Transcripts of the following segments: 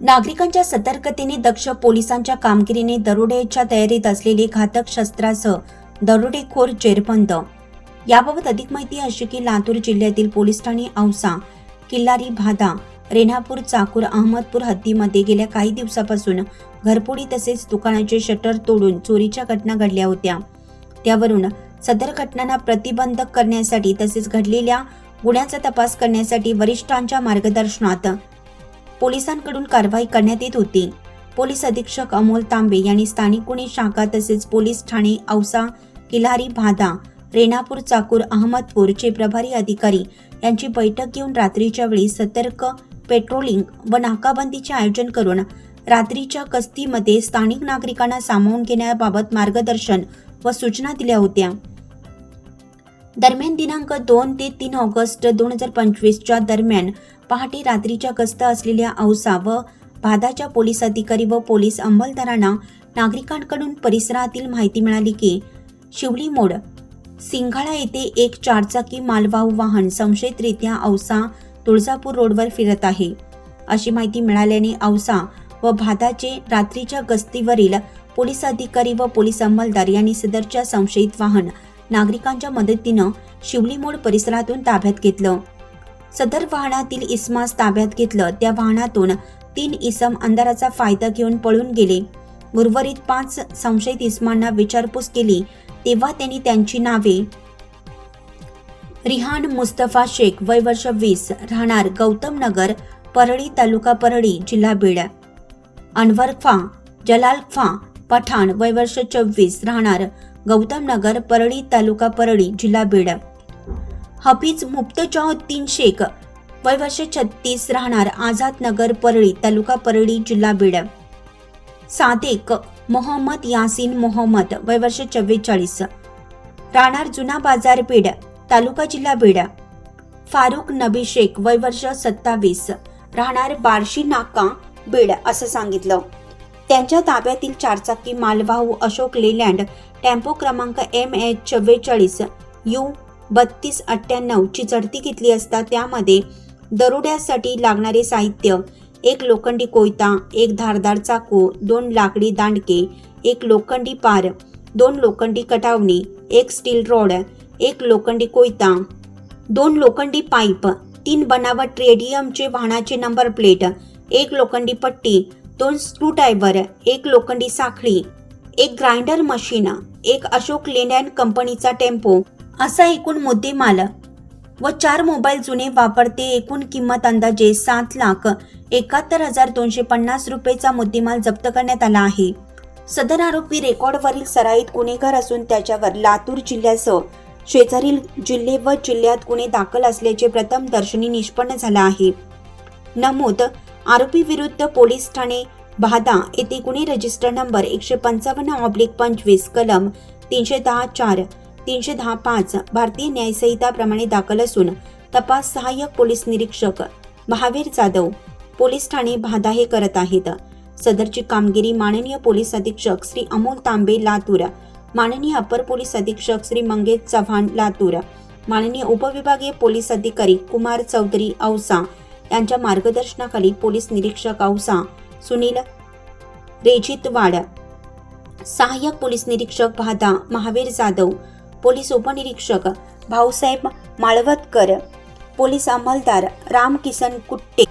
नागरिकांच्या सतर्कतेने दक्ष पोलिसांच्या कामगिरीने दरोड्याच्या तयारीत असलेले घातक शस्त्रासह दरोडेखोर जेरबंद. याबाबत अधिक माहिती अशी की लातूर जिल्ह्यातील पोलीस ठाणे औसा किल्लारी भादा रेणापूर चाकूर अहमदपूर हद्दीमध्ये गेल्या काही दिवसापासून घरपोडी तसेच दुकानाचे शटर तोडून चोरीच्या घटना घडल्या होत्या. त्यावरून सदर घटनांना प्रतिबंधक करण्यासाठी तसेच घडलेल्या गुन्ह्याचा तपास करण्यासाठी वरिष्ठांच्या मार्गदर्शनात पोलिसांकडून कारवाई करण्यात येत होती. पोलीस अधीक्षक अमोल तांबे यांनी स्थानिक गुन्हे शाखा तसेच पोलीस ठाणे औसा किल्हारी भादा रेणापूर चाकूर अहमदपूरचे प्रभारी अधिकारी यांची बैठक घेऊन रात्रीच्या वेळी सतर्क पेट्रोलिंग व नाकाबंदीचे आयोजन करून रात्रीच्या कस्तीमध्ये स्थानिक नागरिकांना सामावून घेण्याबाबत मार्गदर्शन व सूचना दिल्या होत्या. दरम्यान दिनांक दोन ते तीन ऑगस्ट दोन हजार पंचवीसच्या दरम्यान पहाटे रात्रीच्या गस्त असलेल्या औसा व भादाच्या पोलीस अधिकारी व पोलीस अंमलदारांना नागरिकांकडून परिसरातील माहिती मिळाली की शिवली मोड सिंघाळा येथे एक चारचाकी मालवाहू वाहन संशयितरित्या औसा तुळजापूर रोडवर फिरत आहे. अशी माहिती मिळाल्याने औसा व भादाचे रात्रीच्या गस्तीवरील पोलीस अधिकारी व पोलीस अंमलदार यांनी सदरच्या संशयित वाहन नागरिकांच्या मदतीनं शिवली मोड परिसरातून ताब्यात घेतलं. सदर वाहनातील इस्मास ताब्यात घेतलं. त्या वाहनातून तीन इसम अंधाराचा फायदा घेऊन पळून गेले. उर्वरित पाच संशयित इस्मांना विचारपूस केली. तेव्हा त्यांनी त्यांची नावे रिहान मुस्तफा शेख वय वर्ष वीस राहणार गौतम नगर परळी तालुका परळी जिल्हा बीड. अनवर खा जलाल खा पठाण वय वर्ष चोवीस राहणार गौतम नगर परळी तालुका परळी जिल्हा बीड. हफीज मुफ्तजाउद्दीन शेख. वय वर्ष छत्तीस राहणार आझाद नगर परळी तालुका परळी जिल्हा बीड. सादेक मोहम्मद यासीन मोहम्मद वय वर्ष चव्वेचाळीस. राहणार जुना बाजार बीड तालुका जिल्हा बीड. फारुख नबी शेख वय वर्ष सत्तावीस. राहणार बार्शी नाका बीड असं सांगितलं. त्यांच्या ताब्यातील चारचाकी मालवाहू अशोक लेलँड टेम्पो क्रमांक एम एच चव्वेचाळीस यू बत्तीस अठ्ठ्याण्णव ची चढती घेतली असता त्यामध्ये दरोड्यासाठी लागणारे साहित्य एक लोखंडी कोयता एक धारदार चाकू दोन लाकडी दांडके एक लोखंडी पार दोन लोखंडी कटावणी एक स्टील रॉड एक लोखंडी कोयता दोन लोखंडी पाईप तीन बनावट रेडियमचे वाहनाचे नंबर प्लेट एक लोखंडी पट्टी दोन स्क्रूड्रायव्हर एक लोखंडी साखळी एक ग्राइंडर मशीन एक अशोक लेंड कंपनीचा टेम्पो असा एकूण मुद्देमाल व चार मोबाईल जुने वापरते एकूण किंमत अंदाजे सात लाख एकाहत्तर हजार दोनशे पन्नास रुपयेचा मुद्देमाल जप्त करण्यात आला आहे. सदर आरोपी रेकॉर्डवरील सराईत गुन्हेगार असून त्याच्यावर लातूर जिल्ह्यासह शेजारील जिल्हे व जिल्ह्यात गुन्हे दाखल असल्याचे प्रथम दर्शनी निष्पन्न झाला आहे. नमूद आरोपी विरुद्ध पोलीस ठाणे भादा येथे गुन्हे रजिस्टर नंबर एकशे पंचावन्न ऑब्लिक पंचवीस कलम तीनशे दहा चार तीनशे दहा पाच भारतीय न्यायसंहिताप्रमाणे दाखल असून तपास सहाय्यक पोलीस निरीक्षक महावीर जाधव पोलीस ठाणे भादा हे करत आहेत. सदरची कामगिरी माननीय पोलीस अधीक्षक श्री अमोल तांबे लातूर माननीय अपर पोलीस अधीक्षक श्री मंगेश चव्हाण लातूर माननीय उपविभागीय पोलीस अधिकारी कुमार चौधरी औसा यांच्या मार्गदर्शनाखाली पोलीस निरीक्षक औसा सुनील रेजितवाड सहाय्यक पोलीस निरीक्षक भादा महावीर जाधव पोलीस उपनिरीक्षक भाऊसाहेब माळवतकर पोलीस अंमलदार राम किसन कुट्टे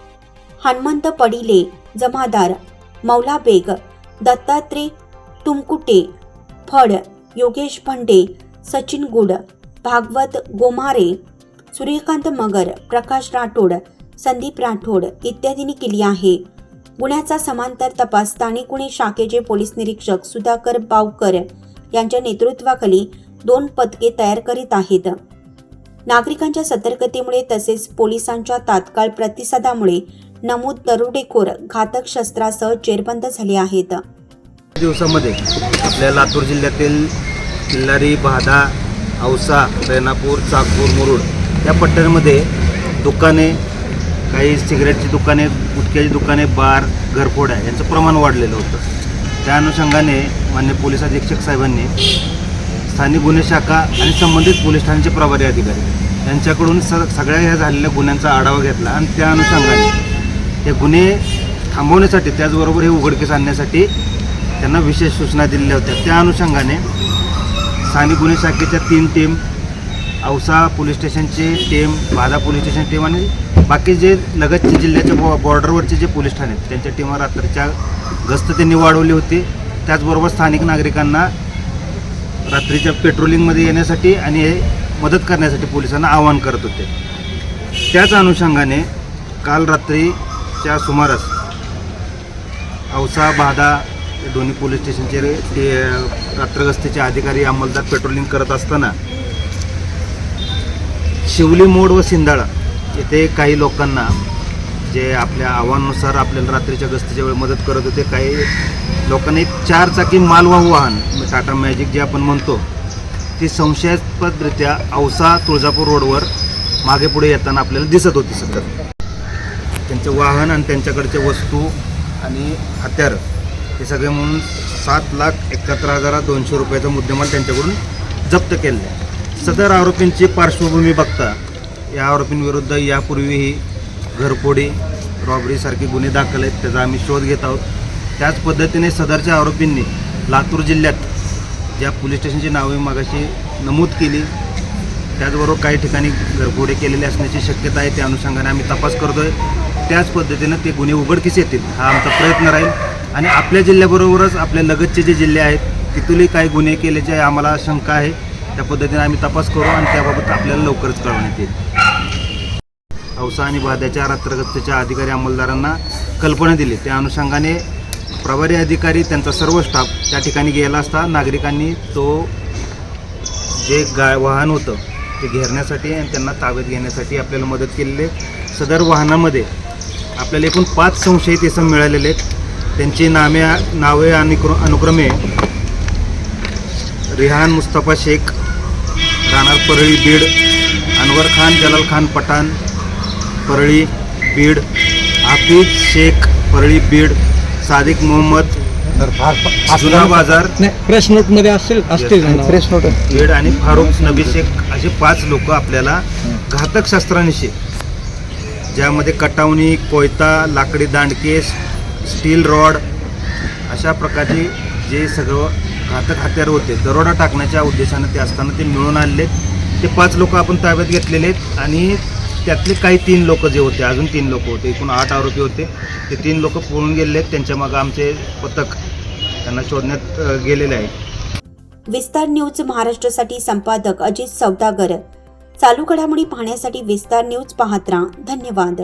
हनुमंत पडिले जमादार मौला बेग दत्तात्रय तुमकुटे फड योगेश भंडे सचिन गुड भागवत गोमारे सूर्यकांत मगर प्रकाश राठोड संदीप राठोड इत्यादींनी केली आहे. गुन्ह्याचा समांतर तपास स्थानिक गुन्हे शाखेचे पोलीस निरीक्षक सुधाकर बावकर यांच्या नेतृत्वाखाली दोन पथके तयार करीत आहेत. नागरिकांच्या सतर्कतेमुळे तसेच पोलिसांच्या तात्काळ प्रतिसादामुळे नमूद दरोडेखोर घातक शस्त्रासह जेरबंद झाले आहेत. दिवसामध्ये आपल्या लातूर जिल्ह्यातील किल्लारी भादा औसा रेणापूर चाकूर मुरुड या पट्ट्यांमध्ये दुकाने काही सिगरेटची दुकाने गुटख्याची दुकाने बार घरफोड्या यांचं प्रमाण वाढलेलं होतं. त्या अनुषंगाने मान्य पोलीस अधीक्षक साहेबांनी स्थानिक गुन्हे शाखा आणि संबंधित पोलीस ठाण्याचे प्रभारी अधिकारी. यांच्याकडून स सगळ्या ह्या झालेल्या गुन्ह्यांचा आढावा घेतला आणि त्या अनुषंगाने हे गुन्हे थांबवण्यासाठी त्याचबरोबर हे उघडकीस आणण्यासाठी त्यांना विशेष सूचना दिलेल्या होत्या. त्या अनुषंगाने स्थानिक गुन्हे शाखेच्या तीन team Ausa police स्टेशनची team Badha police station team आणि बाकी जे लगतचे जिल्ह्याच्या बॉ बॉर्डरवरचे जे पोलीस ठाणे आहेत त्यांच्या टीमा रात्रीच्या गस्त त्यांनी वाढवली होती. त्याचबरोबर स्थानिक नागरिकांना रात्रीच्या पेट्रोलिंगमध्ये येण्यासाठी आणि मदत करण्यासाठी पोलिसांना आवाहन करत होते. त्याच अनुषंगाने काल रात्रीच्या सुमारास औसा बादा हे दोन्ही पोलीस स्टेशनचे रे- ते रात्रगस्तीचे अधिकारी अंमलदार पेट्रोलिंग करत असताना शिवली मोड व सिंधाळा येथे काही लोकांना जे आपल्या आव्हानानुसार आपल्याला रात्रीच्या गस्तीच्या वेळी मदत करत होते काही लोकांनी चार चाकी मालवाहू वाहन म्हणजे टाटा मॅजिक जे आपण म्हणतो ती संशयास्पदरित्या औसा तुळजापूर रोडवर मागे पुढे येताना आपल्याला दिसत होती सतत. त्यांचं वाहन आणि त्यांच्याकडचे वस्तू आणि हत्यार हे सगळे म्हणून सात लाख एकाहत्तर हजार दोनशे रुपयाचा मुद्देमाल त्यांच्याकडून जप्त केलेला आहे. सदर आरोपींची पार्श्वभूमी बघता या आरोपींविरुद्ध यापूर्वीही घरफोडी रॉबरीसारखे गुन्हे दाखल आहेत त्याचा आम्ही शोध घेत आहोत. त्याच पद्धतीने सदरच्या आरोपींनी लातूर जिल्ह्यात ज्या पोलीस स्टेशनची नावे मागाशी नमूद केली त्याचबरोबर काही ठिकाणी घरफोडे केलेले असण्याची शक्यता आहे त्या अनुषंगाने आम्ही तपास करतोय. त्याच पद्धतीनं ते गुन्हे उघडकीस येतील हा आमचा प्रयत्न राहील. आणि आपल्या जिल्ह्याबरोबरच आपल्या लगतचे जे जिल्हे आहेत तिथूनही काही गुन्हे केल्याचे आम्हाला शंका आहे. त्या पद्धतीने आम्ही तपास करू आणि त्याबाबत आपल्याला लवकरच कळवण्यात येईल. औसा आणि बाध्याच्या रात्रगस्तीच्या अधिकारी अंमलदारांना कल्पना दिली. त्या अनुषंगाने प्रभारी अधिकारी त्यांचा सर्व स्टाफ त्या ठिकाणी गेला असता नागरिकांनी तो जे गा वाहन होतं ते घेरण्यासाठी आणि त्यांना ताब्यात घेण्यासाठी आपल्याला मदत केलेली आहे. सदर वाहनामध्ये आपल्याला एकूण पाच संशयित इसम मिळालेले आहेत. त्यांची नामे नावे आणि अनुक्रमे रिहान मुस्तफा शेख राणार परळी बीड अनवर खान जलाल खान पठाण परळी बीड हाफिज शेख परळी बीड सादिक मोहम्मद जुना बाजार. नाही प्रेस नोटमध्ये असतील. प्रेस नोट बीड आणि फारुख नबी शेख असे पाच लोक आपल्याला घातक शस्त्रांशी ज्यामध्ये कटावणी कोयता लाकडी दांडके स्टील रॉड अशा प्रकारचे जे सगळं घातक हत्यार होते दरोडा टाकण्याच्या उद्देशाने ते असताना ते मिळून आणले ते पाच लोक आपण ताब्यात घेतलेले आहेत आणि त्यातले काही तीन लोक जे होते अजून तीन लोक होते एकूण आठ आरोपी होते. ते तीन लोक पळून गेलेले आहेत त्यांच्या मागं आमचे पथक त्यांना शोधण्यात गेलेले आहे. विस्तार न्यूज महाराष्ट्रासाठी संपादक अजित सौदागर. चालू घडामोडी पाहण्यासाठी विस्तार न्यूज पाहत राहा. धन्यवाद.